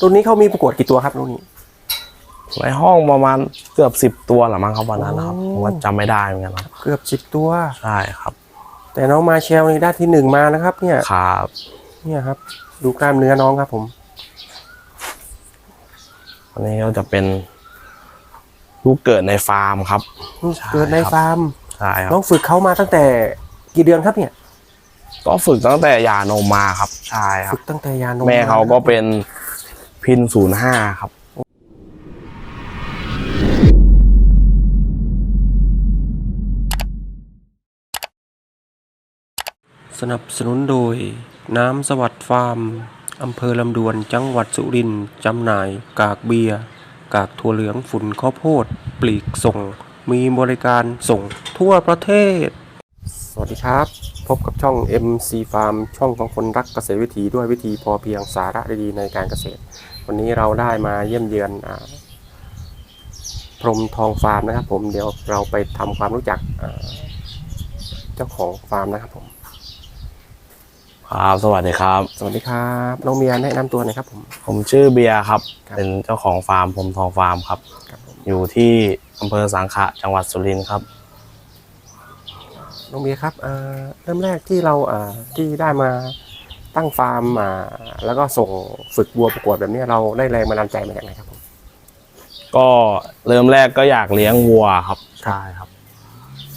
ตัวนี้เขามีประกวดกี่ตัวครับตัวนี้ ในห้องประมาณเกือบสิบ10 ตัวหรือมั้งครับวันนั้นนะครับโอ้ผมก็จำไม่ได้เหมือนกันครับเกือบสิบตัว ใช่ครับแต่น้องมาเชลนี่ได้ที่หนึ่งมานะครับ เนี่ยครับเนี่ยครับ ดูกล้ามเนื้อน้องครับ ผม อันนี้ก็จะเป็นลูกเกิดในฟาร์มครับ ใช่เกิดในครับ ฟาร์มใช่คน้รัอบงฝึกเขามาตั้งแต่กี่เดือนครับเนี่ย ก็ฝึกตั้งแต่หยานมมาครับใช่ครัฝึบ กตั้งแต่ยานมแม่เขาก็เป็น พินศูนย์ห้าครับสนับสนุนโดย น้ำสวัสดิ์ฟาร์ม อำเภอลำดวนจังหวัดสุรินทร์จำหน่าย กากเบียร์ กากถั่วเหลืองฝุ่นข้าวโพด ปลีกส่ง มีบริการส่งทั่วประเทศ สวัสดีครับ พบกับช่อง MC Farm ช่องของคนรักเกษตรวิถีด้วยวิธีพอเพียงสาระดีๆในการเกษตร วันนี้เราได้มาเยี่ยมเยือนอาพรหมทองฟาร์มนะครับ ผมเดี๋ยวเราไปทำความรู้จักอ่าเจ้าของฟาร์มนะครับผมครับสวัสดีครับ สวัสดีครับน้องเมียแนะนำตัวหน่อยครับผม ผมชื่อเบียร์ครับครับเป็นเจ้าของฟาร์มผมทองฟาร์มครับครับผมอยู่ที่อำเภอสังขะจังหวัดสุรินทร์ครับ น้องเมียครับอ่าเริ่มแรกที่เราอ่าที่ได้มาตั้งฟาร์มอ่าแล้วก็ส่งฝึกวัวประกวดแบบนี้เราได้แรงบันดาลใจมาจากไหนครับผมก็เริ่มแรกก็อยากเลี้ยงวัวครับใช่ครับ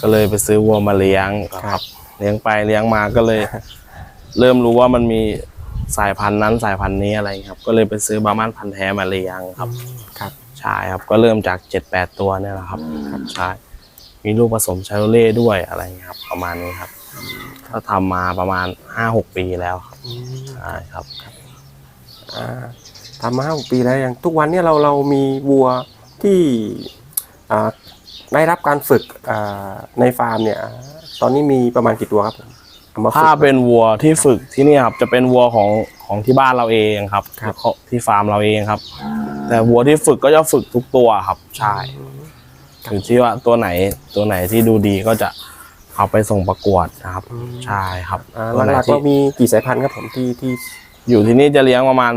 ก็เลยไปซื้อวัวมาเลี้ยงครับ เลี้ยงไปเลี้ยงมาก็เลย เริ่มรู้ว่ามันมีสายพันธุ์นั้นสายพันธุ์นี้อะไรครับ ก็เลยไปซื้อบาร์มันพันธุ์แท้มาเลี้ยงครับ ครับใช่ครับก็เริ่มจากเจ็ดแปดตัวเนี่ยแหละครับใช่ มีลูกผสมชาโรเล่ด้วยอะไรเงี้ยครับประมาณนี้ครับก็ทำมาประมาณห้าหกปีแล้วครับอืมใช่ครับ อ่าทำมาห้าหกปีแล้วอย่างทุกวันเนี่ยเราเรามีวัวที่อ่าได้รับการฝึกอ่าในฟาร์มเนี่ยอ่าตอนนี้มีประมาณกี่ตัวครับผมเอามาฝึก ถ้าเป็นวัวที่ฝึกที่นี่ครับจะเป็นวัวของของที่บ้านเราเองครับครับ ที่ฟาร์มเราเองครับ แต่วัวที่ฝึกก็จะฝึกทุกตัวครับ ใช่ อ ยู่ที่ว่าตัวไหนตัวไหนที่ดูดีก็จะเอาไปส่งประกวดนะครับใช่ครับอ่าตัวไหนหลักๆที่เรามีกี่สายพันธุ์ครับผมที่ที่ อยู่ที่นี่จะเลี้ยงประมาณ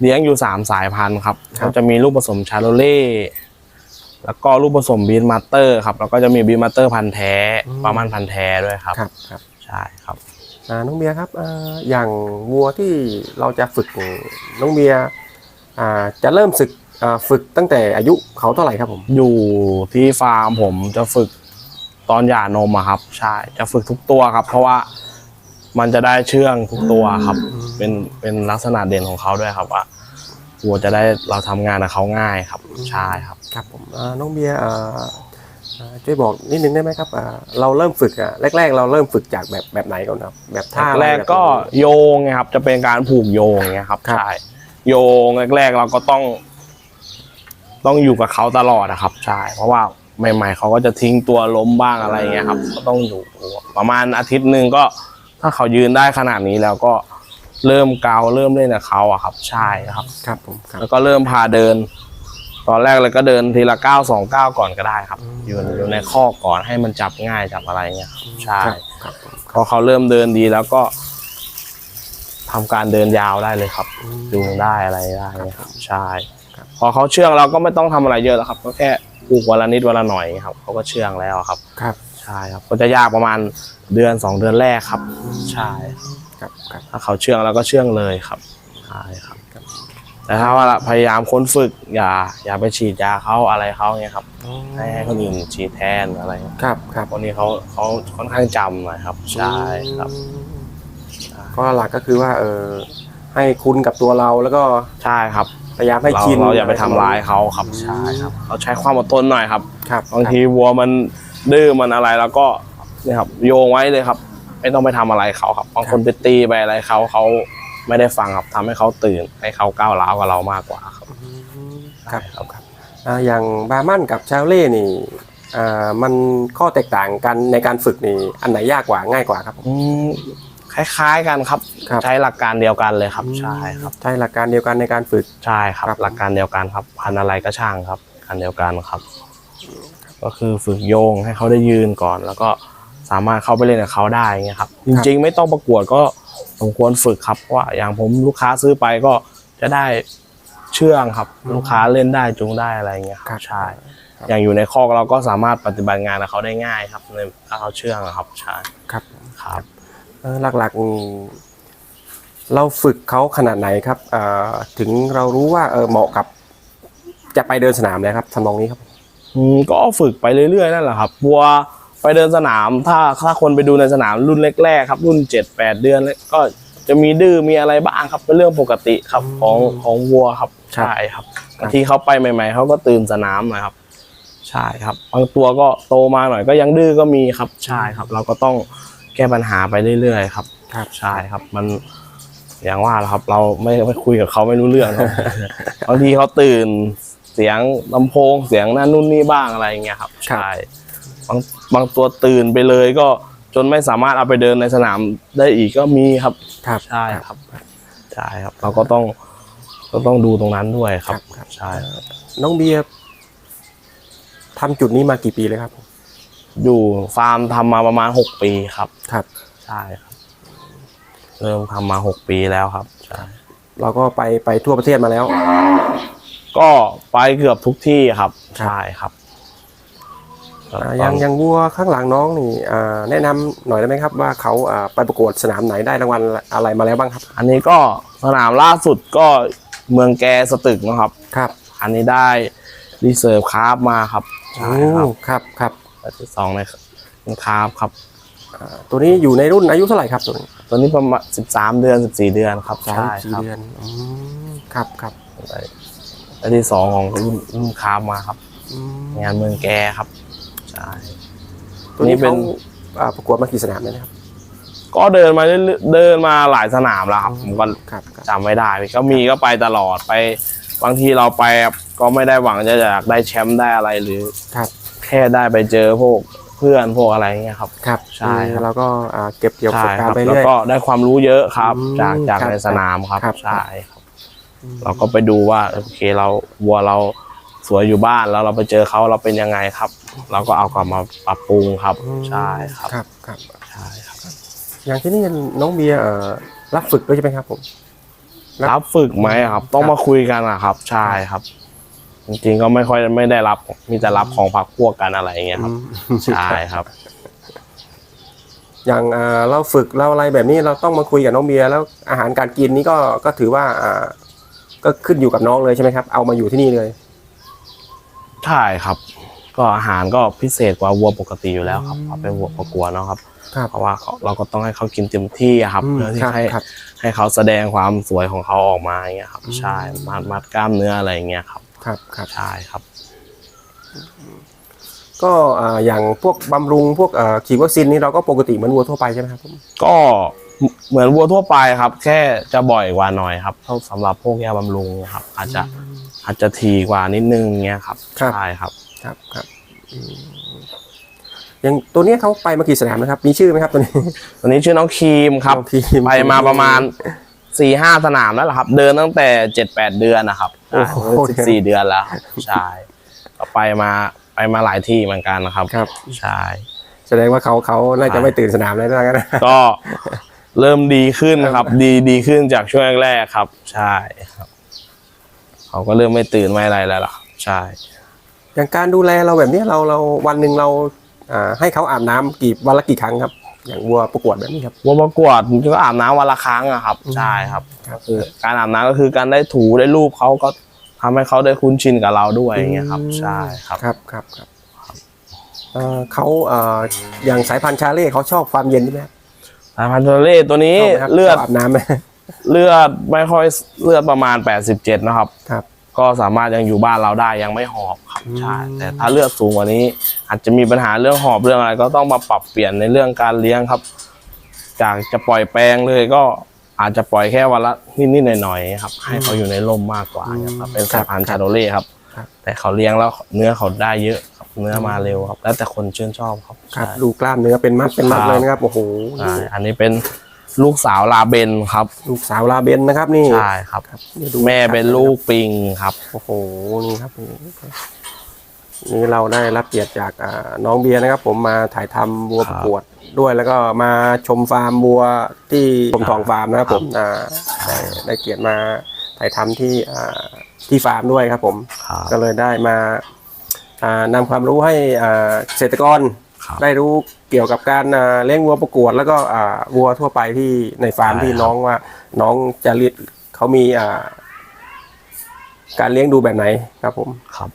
เลี้ยงอยู่สามสายพันธุ์ครับครับก็จะมีลูกผสมชาโรเล่แล้วก็ลูกผสมบีนมาสเตอร์ครับแล้วก็จะมีบีนมาสเตอร์พันธุ์แท้ประมาณพันธุ์แท้ด้วยครับครับครับใช่ครับอ่าน้องเบียร์ครับอ่าอย่างวัวที่เราจะฝึกน้องเบียร์อ่าจะเริ่มฝึก อ่าฝึกตั้งแต่อายุเขาเท่าไหร่ครับผม อยู่ที่ฟาร์มผมจะฝึกตอนหย่านมอะครับ ใช่ จะฝึกทุกตัวครับ เพราะว่ามันจะได้เชื่องทุกตัวครับ เป็นเป็นลักษณะเด่นของเขาด้วยครับว่าวัวจะได้เราทำงานกับเขาง่ายครับ ใช่ครับ ครับผมอ่าน้องเบียร์อ่าอ่าช่วยบอกนิดนึงได้ไหมครับอ่าเราเริ่มฝึกอะแรก ๆ เราเริ่มฝึกจากแบบแบบไหนก่อนครับ แบบท่าอะไรแรกแบบๆก็โยงไงครับ จะเป็นการผูกโยงไงครับครับ ใช่โยงแรกๆเราก็ต้อง ต้องอยู่กับเขาตลอดนะครับ ใช่ เพราะว่าใหม่ ๆ เขาก็จะทิ้งตัวล้มบ้างอะไรเงี้ยครับ ก็ต้องอยู่ประมาณอาทิตย์หนึ่งก็ ถ้าเขายืนได้ขนาดนี้แล้วก็เริ่มเกาเริ่มเล่นกับเขาอะครับ ใช่ครับ ครับผมครับแล้วก็เริ่มพาเดิน ตอนแรกเลยก็เดินทีละก้าวสองก้าวก่อนก็ได้ครับ อยู่อยู่ในข้อกก่อนให้มันจับง่ายจับอะไรเงี้ยครับใช่ครับครับผมพอเขาเริ่มเดินดีแล้วก็ทำการเดินยาวได้เลยครับ จูงได้อะไรได้เนี่ยครับ ใช่ครับ พอเขาเชื่องเราก็ไม่ต้องทำอะไรเยอะแล้วครับ ก็แค่ปลูกวันละนิดวันละหน่อยครับเขาก็เชื่องแล้วครับ ครับใช่ครับก็จะยากประมาณเดือนสองเดือนแรกครับใช่ครับครับถ้าเขาเชื่องเราก็เชื่องเลยครับใช่ครับแต่ถ้าว่าพยายามค้นฝึกอย่าอย่าไปฉีดยาเขาอะไรเขาเนี่ยครับให้ให้คนอื่นฉีดแทนอะไรครับครับคนนี้เขาเขาค่อนข้างจำหน่อยครับใช่ครับ ก็หลักก็คือว่าเออให้คุณกับตัวเราแล้วก็ใช่ครับ พยายามให้เราชินเราอย่าไปทำร้ายเขาครับใช่ครับเราใช้ความอดทนหน่อยครับครับบางทีวัวมันดื้อมันอะไรแล้วก็เนี่ยครับโยงไว้เลยครับ ไม่ต้องไปทำอะไรเขาครับบางคนไปตีไปอะไรเขาเขาไม่ได้ฟังครับทำให้เขาตื่น ให้เขาก้าวร้าวกับเรามากกว่าครับครับครับครับ อ่าอย่างบาร์มันกับชาเล่นี่อ่ามันข้อแตกต่างกันในการฝึกนี่อันไหนยากกว่าง่ายกว่าครับผม อืม คล้ายๆกันครับ ครับ ใช้หลักการเดียวกันเลยครับใช่ครับใช่หลักการเดียวกันในการฝึก ใช่ครับ ครับ หลักการเดียวกันครับ พันธุ์อะไรก็ช่างครับการเดียวกันครับ ก็คือฝึกโยงให้เขาได้ยืนก่อน แล้วก็สามารถเข้าไปเล่นกับเขาได้เงี้ยครับ จริง ๆ ไม่ต้องประกวดก็สมควรฝึกครับเพราะว่าอย่างผมลูกค้าซื้อไปก็จะได้เชื่องครับ ลูกค้าเล่นได้จูงได้อะไรอย่างเงี้ยครับใช่อย่างอยู่ในคอกเราก็สามารถปฏิบัติงานกับเขาได้ง่ายครับในถ้าเขาเชื่องอะครับใช่ครับ ครับเอ่อ หลักๆอืมเราฝึกเขาขนาดไหนครับเอ่อถึงเรารู้ว่าเออเหมาะกับจะไปเดินสนามเลยครับทำนองนี้ครับอืมก็ฝึกไปเรื่อยๆนั่นแหละครับวัวไปเดินสนาม ถ้าถ้าคนไปดูในสนามรุ่นแรกๆครับ รุ่นเจ็ดแปดเดือนเลยก็จะมีดื้อมีอะไรบ้างครับเป็นเรื่องปกติครับของของวัวครับใช่ครับที่เขาไปใหม่ๆเขาก็ตื่นสนามหน่อยครับ ใช่ครับบางตัวก็โตมาหน่อยก็ยังดื้อก็มีครับใช่ครับ เราก็ต้อง แก้ปัญหาไปเรื่อยๆครับครับใช่ครับ มันอย่างว่าแหละครับ เราไม่ไม่คุยกับเขาไม่รู้เรื่องครับบางทีเขาตื่นเสียงลำโพงเสียงนั่นนู่นนี่บ้างอะไรอย่างเงี้ยครับใช่บางบางตัวตื่นไปเลยก็จนไม่สามารถเอาไปเดินในสนามได้อีกก็มีครับครับใช่ครับใช่ครับ เราก็ต้องก็ต้องดูตรงนั้นด้วยครับครับใช่น้องเบียร์ทำจุดนี้มากี่ปีเลยครับ อยู่ฟาร์มทำมาประมาณหกปีครับ ครับ ใช่ครับ เริ่มทำมาหกปีแล้วครับใช่เราก็ไปไปทั่วประเทศมาแล้ว ก็ไปเกือบทุกที่ครับใช่ครับอ่าอย่างอย่างวัวข้างหลังน้องนี่อ่าแนะนำหน่อยได้ไหมครับ ว่าเขาอ่าไปประกวดสนามไหนได้รางวัลอะไรมาแล้วบ้างครับ อันนี้ก็สนามล่าสุดก็เมืองแกสตึกนะครับ ครับอันนี้ได้รีเซิร์ฟคาร์ฟมาครับ ใช่ครับ โอ้ครับครับ อันที่สองในเป็นคาร์ฟครับอ่าตัวนี้อยู่ในรุ่นอายุเท่าไหร่ครับตัวนี้ตัวนี้ประมาณสิบสามเดือนสิบสี่เดือนครับสามใช่สี่ครับเดือนอืมครับครับอันที่สองของรุ่นรุ่นคาร์ฟมาครับ อืมงานเมืองแกครับใช่ ตัวนี้นี่เป็เขานอ่าประกวดมากี่สนามแล้วนะครับ ก็เดินมาเรื่อยๆเดินมาหลายสนามแล้วครับผมก็ครับครับจำไม่ได้ก็มีก็ไปตลอดไป บางทีเราไปก็ไม่ได้หวังจะอยากได้แชมป์ได้อะไรหรือ ครับ แค่ได้ไปเจอพวกเพื่อนพวกอะไรเงี้ยครับ ครับใช่ครับเราก็อ่าเก็บเกี่ยวประสใช่บคการรัณ์บไปแล้วเรื่อย ก็ได้ความรู้เยอะครับ อืมจากจากครับในสนามครับครับใช่ครับเราก็ไปดูว่าโอเคเราวัวเราสวยอยู่บ้านแล้วเราไปเจอเขาเราเป็นยังไงครับ เราก็เอากลับมาปรับปรุงครับอืมใช่ครับครับครับ ใช่ครับอย่างที่นี่น้องเบียร์เอ่อรับฝึกด้วยใช่ไหมครับผมครับรับฝึกไหมครับ ต้องมาคุยกันนะครับ ใช่ครับ จริงๆก็ไม่ค่อยไม่ได้รับ มีแต่รับของพักพวกกันอะไรอย่างเงี้ยครับอืมใช่ครับ อย่างเอ่อเราฝึกเราอะไรแบบนี้เราต้องมาคุยกับน้องเบียร์แล้วอาหารการกินนี่ก็ก็ถือว่าอ่า ก็ขึ้นอยู่กับน้องเลยใช่ไหมครับ เอามาอยู่ที่นี่เลยใช่ครับ ก็อาหารก็พิเศษกว่าวัวปกติอยู่แล้วครับเอาเป็นวัวประกวดเนาะครับ ครับ เพราะว่าเขาเราก็ต้องให้เขากินเต็มที่อะครับอืมเพื่อที่ครับให้ครับ ให้เขาแสดงความสวยของเขาออกมาอย่างเงี้ยครับอืมใช่มัดมัดกล้ามเนื้ออะไรอย่างเงี้ยครับ ครับครับใช่ครับ ก็อ่าอย่างพวกบำรุงพวกเอ่อขีดวัคซีนนี่เราก็ปกติเหมือนวัวทั่วไปใช่ไหมครับผมก็เหมือนวัวทั่วไปครับ แค่จะบ่อยกว่าหน่อยครับเท่าสำหรับพวกยาบำรุงครับ อาจจะอาจจะทีกว่านิดนึงเงี้ยครับใช่ครับ ครับครับอืมอย่างตัวเนี้ยเขาไปมากี่สนามนะครับ มีชื่อไหมครับตัวนี้ ตอนนี้ชื่อน้องครีมครับน้องครีม ไปมาประมาณสี่ห้าสนามแล้วล่ะครับ เดินตั้งแต่เจ็ดแปดเดือนนะครับ โอ้โหสิบสี่เดือนแล้วครับใช่ก็ไปมาไปมาหลายที่เหมือนกันนะครับครับ ใช่แสดงว่าเขาเขาน่าจะไม่ตื่นสนามแล้วนะก็เริ่มดีขึ้นครับ ดีดีขึ้นจากช่วงแรกๆครับ ใช่ครับเขาก็เริ่มไม่ตื่นไม่อะไรแล้วล่ะครับใช่อย่างการดูแลเราแบบเนี้ยเราเราวันหนึ่งเราอ่าให้เขาอาบน้ำกี่วันละกี่ครั้งครับ อย่างวัวประกวดแบบนี้ครับวัวประกวดก็อาบน้ำวันละครั้งอะครับใช่ครับครับคือการอาบน้ำก็คือการได้ถูได้รูปเขาก็ ทำให้เขาได้คุ้นชินกับเราด้วยอย่างเงี้ยครับใช่ครับครับครับครับเอ่อเขาเอ่ออย่างสายพันธุ์ชาเล่เขาชอบความเย็นใช่ไหมครับสายพันธุ์โทเล่ตัวนี้ชอบไหมครับเลือดชบอาบน้ำไหมเลือดไม่ค่อยเลือดประมาณ 87 นะครับครับ ก็สามารถยังอยู่บ้านเราได้ยังไม่หอบครับอืมใช่แต่ถ้าเลือดสูงกว่านี้ อาจจะมีปัญหาเรื่องหอบเรื่องอะไร ก็ต้องมาปรับเปลี่ยนในเรื่องการเลี้ยงครับ จากจะปล่อยแปลงเลยก็ อาจจะปล่อยแค่วันละนิดๆหน่อยๆครับ ให้เขาอยู่ในร่มมากกว่าเนี่ยครับเป็นสายพันธุ์ชาโดเล่ครับครับ แต่เขาเลี้ยงแล้วเนื้อเขาได้เยอะครับเนื้อมาเร็วครับ แล้วแต่คนชื่นชอบครับครับใช่ดูกล้ามเนื้อเป็นมัดเป็นมัดครับเลยนะครับโอ้โหใช่อันนี้เป็นลูกสาวลาเบนครับ ลูกสาวลาเบนนะครับนี่ใช่ครับนี่ดูแม่เป็นลูกปิงครับโอ้โหนี่ครับนี่นี่เราได้รับเกียรติจากอ่าน้องเบียร์นะครับ ผมมาถ่ายทำวัวคปรับระกวด ด้วยแล้วก็มาชมฟาร์มวัวที่กรมทองฟาร์มนะครับผมอ่าได้ได้เกียรติมาถ่ายถ่ายทำที่อ่าที่ฟาร์มด้วยครับผม ครับก็เลยได้มาอ่านำความรู้ให้อ่าเกษตรกร ครับ ได้รู้เกี่ยวกับการอ่าเลี้ยงวัวประกวด แล้วก็อ่าวัวทั่วไปที่ในฟาร์มใช่ที่ครับ น้องว่าน้องจะเลี้ยงเขามีอ่าการเลี้ยงดูแบบไหนครับผม ครับ